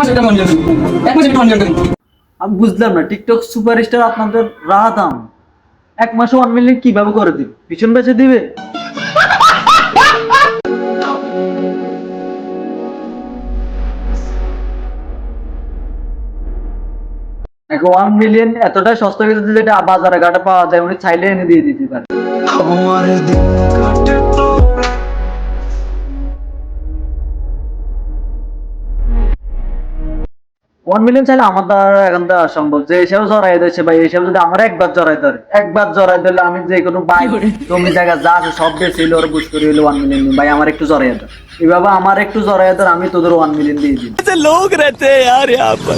এক আমি বুঝলাম না টিকটক সুপারস্টার আপনাদের রাহাতাম এক মাসে ওয়ান মিলিয়ন কীভাবে করে দিবে? পিছন বেচে দিবে? ওয়ান মিলিয়ন এতটাই সস্তা হয়ে যেটা বাজারে ঘাটে পাওয়া যায় উনি চাইলে এনে দিয়ে দিতে পারে। ওয়ান মিলিয়ন চাইলে আমার দ্বারা এখন তো অসম্ভব যে হিসাবে জড়াই দিচ্ছে ভাই এই হিসাবে যদি আমার একবার জড়াই ধরে একবার জড়াই দিলে আমি যে কোনো বাইক জমি জায়গা যা আছে সব বেশি হইলো ওর বুঝ করে হইলো ওয়ান মিলিয়ন ভাই আমার একটু জড়াই ধর এভাবে আমার একটু জড়াই ধর আমি তোদের ওয়ান মিলিয়ন দিয়ে দিই ऐसे लोग रहते हैं यार यहाँ पर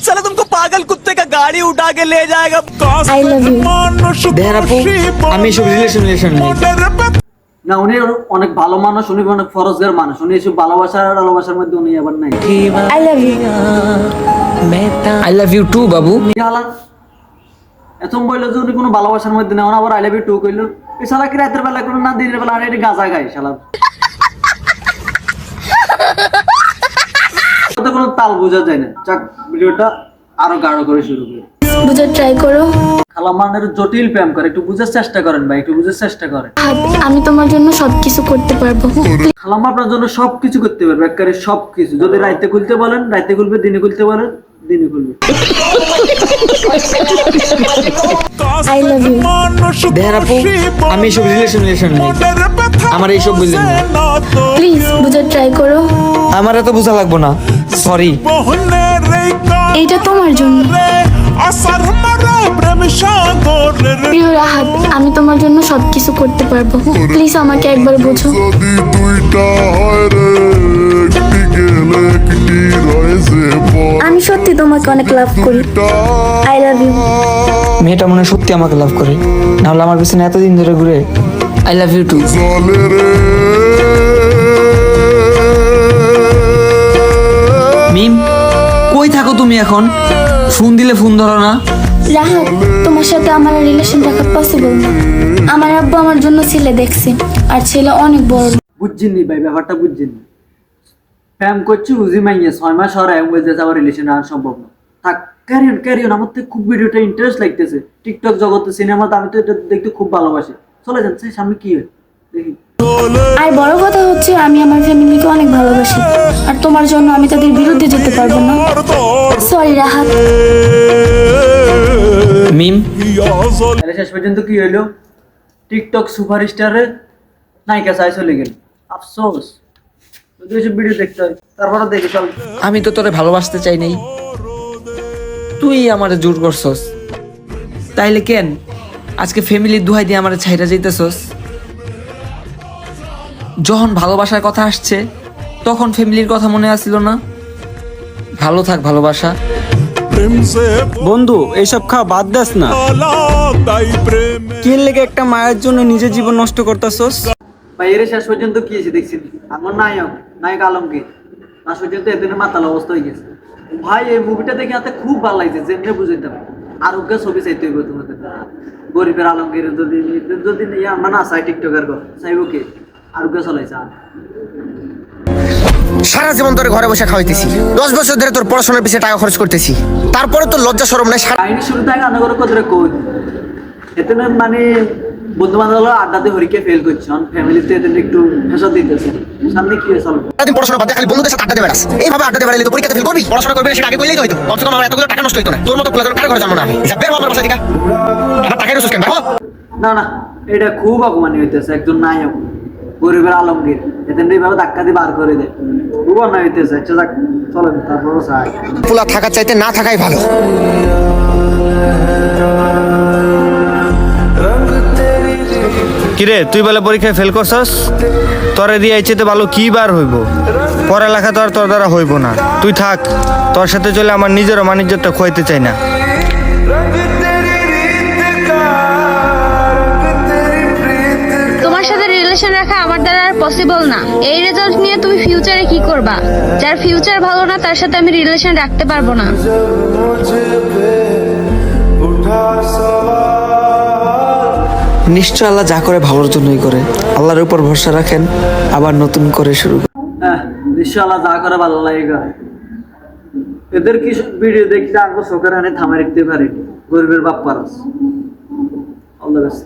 चलो तुमको पागल कुत्ते का गाड़ी उठा के ले जाएगा I love you. দেখেন আপু আমি এসব রিলেশন রিলেশন নেই না উনি অনেক ভালো মানুষ উনি অনেক ফরজগার মানুষ। উনি এসব ভালোবাসা আর ভালোবাসার মধ্যে উনি আবার নাই। I love you. I love you too বাবু। কি হালাত এত বলল যে উনি কোনো ভালোবাসার মধ্যে নেই আবার আই লাভ ইউ টু কইলো। এই শালা কি রাতের বেলা কোনো না দিনের বেলা আর এটি গাঁজা খাই শালা। ওতে কোনো তাল বোঝা যায় না। যাক ভিডিওটা আরও গাঢ় করে শুরু করি। বুঝার ট্রাই করো। খালামানের জটিল প্রেম করে একটু বুঝার চেষ্টা করেন ভাই একটু বুঝার চেষ্টা করেন। আমি তোমার জন্য সবকিছু করতে পারব। খালাম্মা আপনার জন্য সবকিছু করতে পারবে একেবারে সবকিছু। যদি রাইতে খুলতে বলেন রাইতে খুলবে দিনে খুলতে বলেন দিনে খুলবে। আই লাভ ইউ আমি এসব রিলেশন রিলেশন নেই। আমার এইসব বুঝলেন প্লিজ বুঝার ট্রাই করো। আমার এত বোঝা লাগবো না। সরি এইটা তোমার জন্য। প্রিয় রাহাত আমি তোমার জন্য সবকিছু করতে পারব। প্লিজ আমাকে একবার বোঝো। যদি দুইটা হয় রে একটি গেলে একটি রয়েছে আমি সত্যি তোমাকে অনেক লাভ করি। আই লাভ ইউ মেয়েটা মনে হয় সত্যি আমাকে লাভ করে। নাহলে আমার পিছনে এতদিন ধরে ঘুরে আই লাভ ইউ টু চলে রে। মিম কই থাকো তুমি এখন? ফোন দিলে ফোন ধরো না। রাহাত তোমার সাথে আমার রিলেশন রাখা পসিবল না। আমার আব্বু আমার জন্য ছেলে দেখছে আর ছেলে অনেক বড়। বুঝছেননি ভাই ব্যাপারটা বুঝছেননি প্রেম করছি বুঝি মাইয়ে ছয় মাস হওয়ার এক বলতে আমার রিলেশন আর সম্ভব না। থাক ক্যারিয়ন ক্যারিয়ন আমার তো খুব ভিডিওটা ইন্টারেস্ট লাগতেছে। টিকটক জগতে সিনেমাতে আমি তো এটা দেখতে খুব ভালোবাসি। চলে যান সেই সামনে কি হয়? দেখি। আর বড় কথা হচ্ছে আমি আমার ফ্যামিলিকে অনেক ভালোবাসি। আর তোমার জন্য আমি তাদের বিরুদ্ধে যেতে পারব না। সরি রাহাত। শেষ পর্যন্ত কি হইল? টিকটক সুপারস্টারের নায়িকা চাই চলে গেল। আফসোস। যদি ভিডিও দেখতে হয় তারপরে দেখি চল। আমি তো তোরে ভালোবাসতে চাই নাই। তুই আমার জোর করছস। তাইলে কেন? আজকে ফ্যামিলির দুহাই দিয়ে আমার ছাইরা যাইতেছস। যখন ভালোবাসার কথা আসছে তখন ফ্যামিলির কথা মনে আসছিল না। ভালো থাক ভালোবাসা। বন্ধু এইসব খাওয়া বাদ দাস না। কি লেগে একটা মায়ের জন্য নিজের জীবন নষ্ট করতেছস? ভাই শেষ পর্যন্ত কি আমার নায়ক নায়ক আলমগীর। লাস্ট পর্যন্ত এদের মাতাল অবস্থা হয়ে গেছে। ভাই, এই মুভিটা দেখে হাতে খুব ভালো লাগছে, যেমনি বুঝাইতাম আরোগ্য ছবি চাইতে হইব তোমাদের। গরিবের আলমগীর যদি যদি টিকটকের গো, চাইব কি? আরোগ্য চলাইছে আর সারা জীবন ধরে ঘরে বসে খাওয়াইতেছি। দশ বছর ধরে তোর পড়াশোনার পিছিয়ে টাকা খরচ করতেছি। তারপরে তোর লজ্জা সরম নাই সারা- কাহিনী শুরু থাকে আনা করে কত কই? এতে মানে বন্ধু বান্ধব আড্ডাতে হরিকে ফেল ফ্যামিলিতে একটু ফেসা দিতেছে। সামনে কি হয়ে চলবে সারাদিন পড়াশোনা বাদ দিয়ে খালি বন্ধুদের সাথে আড্ডা বেড়াস এইভাবে আড্ডা দিয়ে বেড়ালে তো পরীক্ষাতে ফেল করবি। পড়াশোনা করবি সেটা আগে করলেই তো হইতো। কমসে কম আমার এতগুলো টাকা নষ্ট হইতো না। তোর মতো কারও ঘরে যাব না আমি। যা বের বাসা থেকে আমার টাকাই রসুস কেন? না না এটা খুব অপমানি হইতেছে একজন নায়ক। গরিবের আলমগীর। এদের এইভাবে ধাক্কা দিয়ে বার করে দেয়। খুব অন্যায় হইতেছে। আচ্ছা যাক চলেন তারপরও চাই। পোলা থাকার চাইতে না থাকাই ভালো। কিরে তুই বলে পরীক্ষায় ফেল করছস? তোরে দিয়ে ইচ্ছেতে ভালো কি বার হইব? পড়ালেখা তো আর তোর দ্বারা হইব না। তুই থাক তোর সাথে চলে আমার নিজেরও মানিজ্যটা খোয়াইতে চাই না। সাথে রাখা আমার দ্বারা আর পসিবল না। এই রেজাল্ট নিয়ে তুমি ফিউচারে কি করবা? যার ফিউচার ভালো না তার সাথে আমি রিলেশন রাখতে পারব না। নিশ্চয় আল্লাহ যা করে ভালোর জন্যই করে। আল্লাহর উপর ভরসা রাখেন আবার নতুন করে শুরু করুন। হ্যাঁ নিশ্চয় আল্লাহ যা করে ভালো লাগে করে। এদের কি ভিডিও দেখতে আঙ্গ চোখের হানে থামা রাখতে পারেনি গরিবের বাপ পারস। All the best